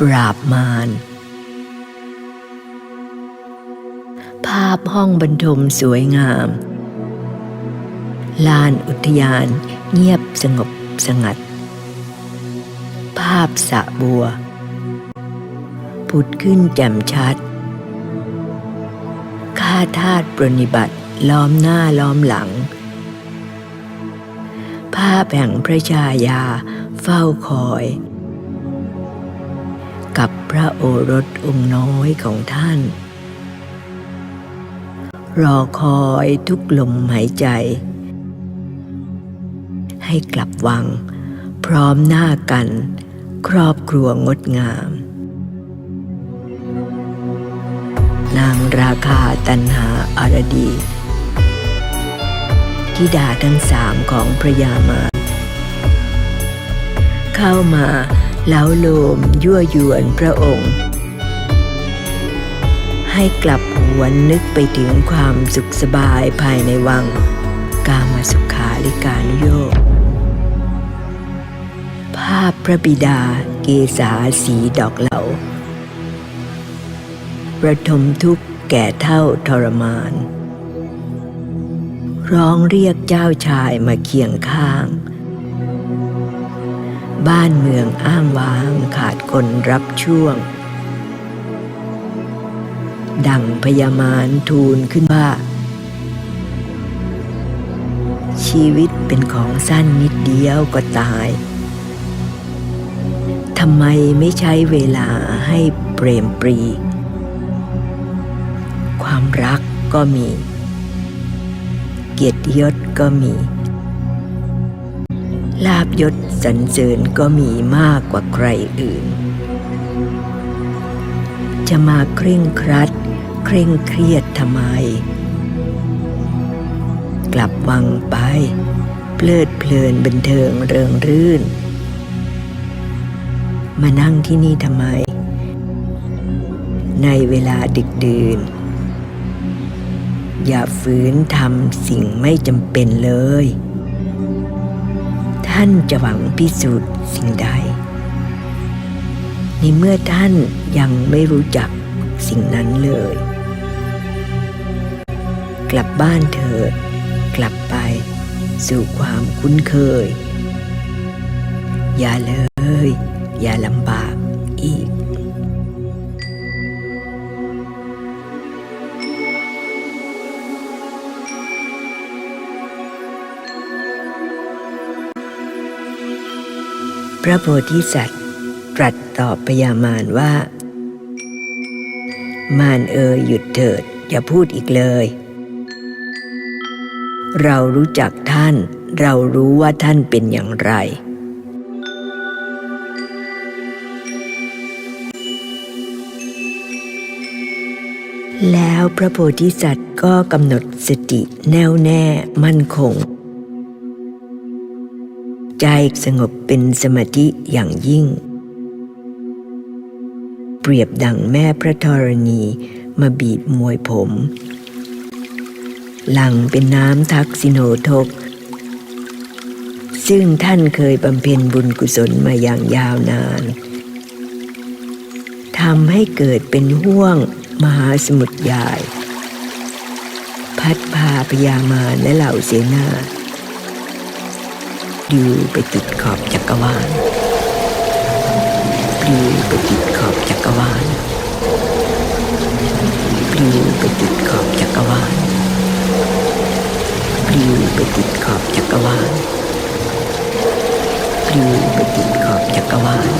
ปราบมารภาพห้องบรรทมสวยงาม ลานอุทยานเงียบสงบสงัด ภาพสระบัว ผุดขึ้นแจ่มชัด ข้าทาสปรนิบัติล้อมหน้าล้อมหลัง ภาพแห่งพระชายาเฝ้าคอย กับพระโอรสองค์น้อยของท่าน รอคอยทุกลมหายใจ ให้กลับวัง พร้อมหน้ากัน ครอบครัวงดงาม นางราคาตันหาอารดีทิดาทั้งสามของพระยามา เข้ามา เล้าโลมยั่วยวนพระองค์ ให้กลับหวนนึกไปถึงความสุขสบายภายในวัง กามาสุขาลิกานุโยกภาพพระบิดาเกษาสีดอกเหลาระทมทุกข์แก่เท่าทรมาน ร้องเรียกเจ้าชายมาเคียงข้าง บ้านเมืองอ้างว้างขาดคนรับช่วง ดังพยามารทูลขึ้นว่า ชีวิตเป็นของสั้นนิดเดียวก็ตายทำไมไม่ใช้เวลาให้เปรมปรี ความรักก็มี เกียรติยศก็มี ลาบยศสรรเสริญก็มีมากกว่าใครอื่น จะมาเคร่งครัด เคร่งเครียดทำไม กลับวังไป เพลิดเพลินบันเทิงเริงรื่น มานั่งที่นี่ทำไม ในเวลาดึกดื่น อย่าฝืนทำสิ่งไม่จำเป็นเลย ท่านจะหวังพิสูจน์สิ่งใด ในเมื่อท่านยังไม่รู้จักสิ่งนั้นเลย กลับบ้านเถิด กลับไปสู่ความคุ้นเคย อย่าเลย อย่าลำบากอีก พระโพธิสัตว์ ตรัสตอบพยามารว่า มารเอยหยุดเถิด อย่าพูดอีกเลย เรารู้จักท่าน เรารู้ว่าท่านเป็นอย่างไร แล้วพระโพธิสัตว์ก็กำหนดสติแน่วแน่มั่นคง ใจสงบเป็นสมาธิอย่างยิ่ง เปรียบดังแม่พระธรณีมาบีบมวยผม หลังเป็นน้ำทักษิโนทก ซึ่งท่านเคยบำเพ็ญบุญกุศลมาอย่างยาวนานทำให้เกิดเป็นห่วงมหาสมุทรใหญ่พัดพาพยามารและเหล่าเสนา ปลิวไปติดขอบจักรวาลปลิวไปติดขอบจักรวาลปลิวไปติดขอบจักรวาลปลิวไปติดขอบจักรวาลปลิวไปติดขอบจักรวาล